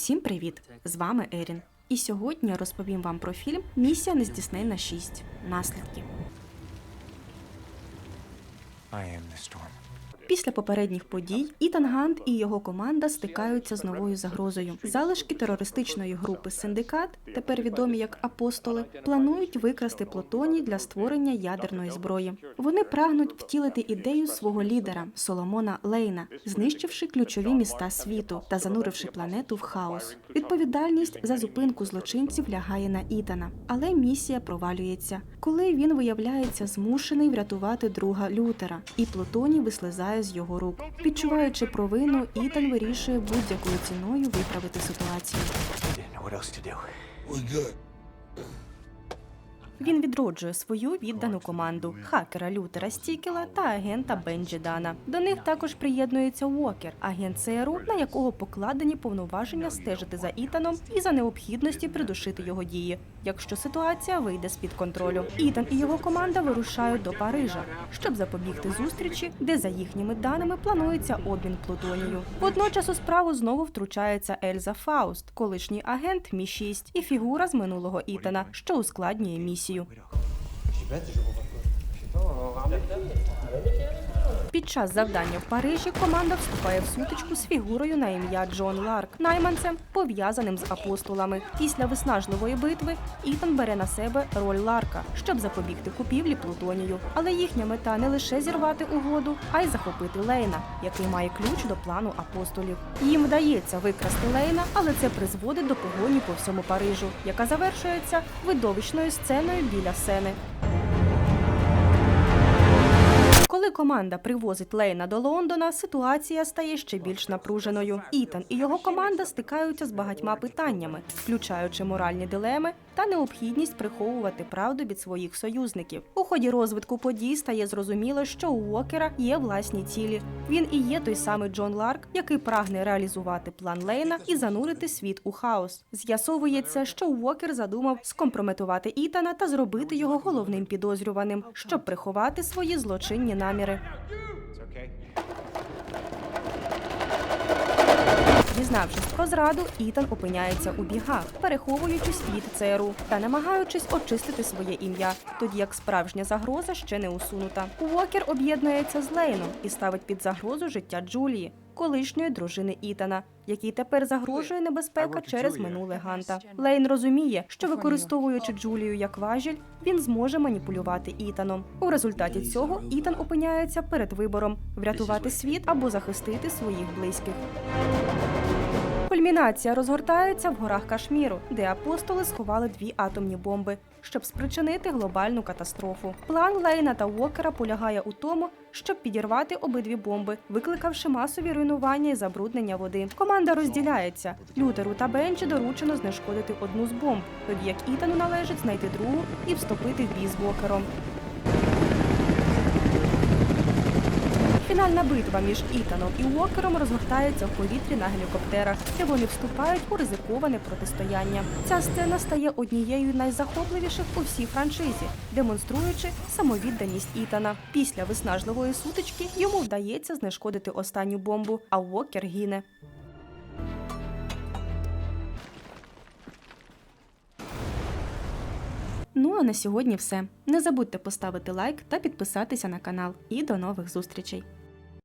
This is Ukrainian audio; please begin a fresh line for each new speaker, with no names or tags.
Всім привіт! З вами Ерін. І сьогодні я розповім вам про фільм Місія нездійснена 6. Наслідки.
I am the storm.
Після попередніх подій Ітан Гант і його команда стикаються з новою загрозою. Залишки терористичної групи Синдикат, тепер відомі як апостоли, планують викрасти Плутоній для створення ядерної зброї. Вони прагнуть втілити ідею свого лідера Соломона Лейна, знищивши ключові міста світу та зануривши планету в хаос. Відповідальність за зупинку злочинців лягає на Ітана, але місія провалюється, коли він виявляється змушений врятувати друга Лютера, і Плутоній вислизає з його рук. Відчуваючи провину, Ітан вирішує будь-якою ціною виправити ситуацію. Він відроджує свою віддану команду хакера Лютера Стікела та агента Бенджі Дана. До них також приєднується Уокер, агент ЦРУ, на якого покладені повноваження стежити за Ітаном і за необхідності придушити його дії, якщо ситуація вийде з під контролю. Ітан і його команда вирушають до Парижа, щоб запобігти зустрічі, де за їхніми даними планується обмін Плутонію. Водночас у справу знову втручається Ельза Фауст, колишній агент Мі 6 і фігура з минулого Ітана, що ускладнює місію.
J'ai bête, je vois pas quoi. Je sais pas, on va ramener.
Під час завдання в Парижі команда вступає в сутичку з фігурою на ім'я Джон Ларк, найманцем, пов'язаним з апостолами. Після виснажливої битви Ітан бере на себе роль Ларка, щоб запобігти купівлі Плутонію. Але їхня мета не лише зірвати угоду, а й захопити Лейна, який має ключ до плану апостолів. Їм вдається викрасти Лейна, але це призводить до погоні по всьому Парижу, яка завершується видовищною сценою біля сени. Коли команда привозить Лейна до Лондона, ситуація стає ще більш напруженою. Ітан і його команда стикаються з багатьма питаннями, включаючи моральні дилеми та необхідність приховувати правду від своїх союзників. У ході розвитку подій стає зрозуміло, що у Уокера є власні цілі. Він і є той самий Джон Ларк, який прагне реалізувати план Лейна і занурити світ у хаос. З'ясовується, що Уокер задумав скомпрометувати Ітана та зробити його головним підозрюваним, щоб приховати свої злочинні наміри. Дізнавшись про зраду, Ітан опиняється у бігах, переховуючись від ЦРУ та намагаючись очистити своє ім'я, тоді як справжня загроза ще не усунута. Уокер об'єднується з Лейном і ставить під загрозу життя Джулії, колишньої дружини Ітана, якій тепер загрожує небезпека через минуле Ганта. Лейн розуміє, що використовуючи Джулію як важіль, він зможе маніпулювати Ітаном. У результаті цього Ітан опиняється перед вибором врятувати світ або захистити своїх близьких. Кульмінація розгортається в горах Кашміру, де апостоли сховали дві атомні бомби, щоб спричинити глобальну катастрофу. План Лейна та Уокера полягає у тому, щоб підірвати обидві бомби, викликавши масові руйнування і забруднення води. Команда розділяється. Лютеру та Бенчі доручено знешкодити одну з бомб, тоді як Ітану належить знайти другу і вступити в бій з Уокером. Фінальна битва між Ітаном і Уокером розгортається в повітрі на гелікоптерах, де вони вступають у ризиковане протистояння. Ця сцена стає однією найзахопливіших у всій франшизі, демонструючи самовідданість Ітана. Після виснажливої сутички йому вдається знешкодити останню бомбу, а Уокер гине. Ну а на сьогодні все. Не забудьте поставити лайк та підписатися на канал. І до нових зустрічей!